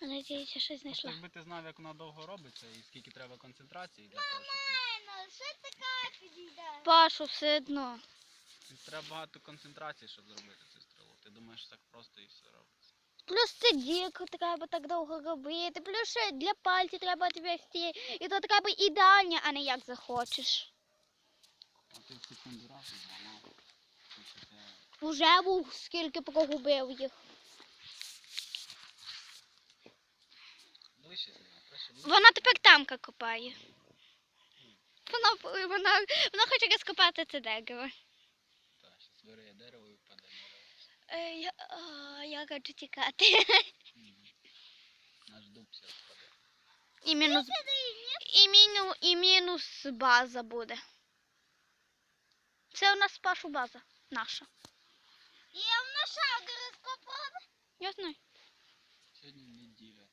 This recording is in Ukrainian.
Надіюся, щось знайшла. якби ти знав, як вона довго робиться і скільки треба концентрації для того, щоб. Ено, що така підійде? Пашу все одно. Треба багато концентрації, щоб зробити цю стрілу. Ти думаєш, так просто і все робиться. Плюс це дірку треба так довго робити, плюс ще для пальців треба відвести. І то треба ідеально, а не як захочеш. А ти в секунду раз і зламав. Уже був скільки погубив їх. Вона тепер тамка копає. Вона, вона, вона хоче розкопати це дерево. Так, щас вириє дерево і впаде. Е, я хочу тікати. Наш дуб все впаде. І мінус, і, міну, і мінус база буде. Це у нас пашу база наша. Я в гороскоп розкопала. Я знаю. Сьогодні неділя.